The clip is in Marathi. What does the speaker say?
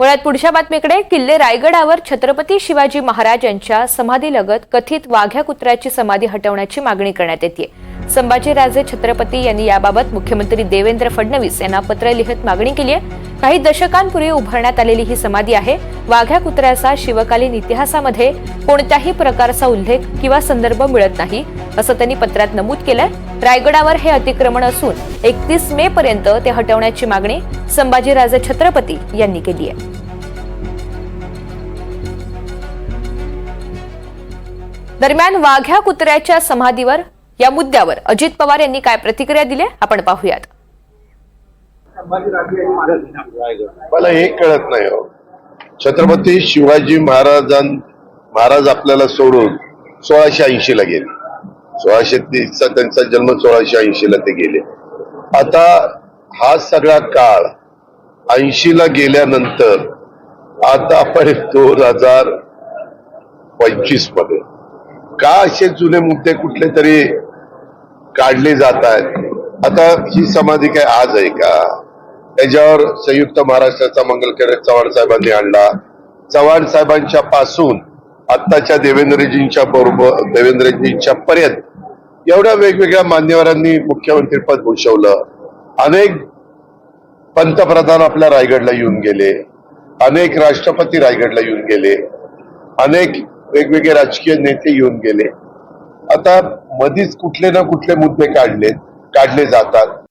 मुळात पुढच्या बातमीकडे किल्ले रायगडावर छत्रपती शिवाजी महाराज यांच्या समाधीलगत कथित वाघ्या कुत्र्याची समाधी हटवण्याची मागणी करण्यात येते संभाजीराजे छत्रपती यांनी याबाबत मुख्यमंत्री देवेंद्र फडणवीस यांना पत्र लिहित मागणी केली आहे. काही दशकांपूर्वी उभारण्यात आलेली ही समाधी आहे. वाघ्या कुत्र्याचा शिवकालीन इतिहासामध्ये कोणत्याही प्रकारचा उल्लेख किंवा संदर्भ मिळत नाही असं त्यांनी पत्रात नमूद केलंय. रायगडावर हे अतिक्रमण असून एकतीस मे पर्यंत ते हटवण्याची मागणी संभाजीराजे छत्रपती यांनी केली आहे. दरम्यान वाघ्या कुत्र्याच्या समाधीवर या मुद्द्यावर अजित पवार यांनी काय प्रतिक्रिया दिली आपण पाहूयात. मला हे कळत नाही हो. छत्रपती शिवाजी महाराजां महाराज आपल्याला सोडून सोळाशे ऐंशी ला गेले. सोळाशे तीसचा त्यांचा जन्म सोळाशे ऐंशी ला ते गेले. आता हा सगळा काळ ऐंशी ला गेल्यानंतर आता आपण दोन हजार पंचवीसमध्ये. का असे जुने मुद्दे कुठले तरी काढले जात आहेत. आता ही समाधी काय आज आहे का? त्याच्यावर संयुक्त महाराष्ट्राचा मंगलकर चव्हाण साहेबांनी आणला. चव्हाण साहेबांच्या पासून आत्ताच्या देवेंद्रजींच्या बरोबर देवेंद्रजींच्या पर्यंत एवढ्या वेगवेगळ्या मान्यवरांनी मुख्यमंत्रीपद भूषवलं. अनेक पंतप्रधान आपल्या रायगडला येऊन गेले. अनेक राष्ट्रपती रायगडला येऊन गेले. अनेक वेगवेगळे राजकीय नेते येऊन गेले. आता मधीच कुठले ना कुठले मुद्दे काढले काढले जातात.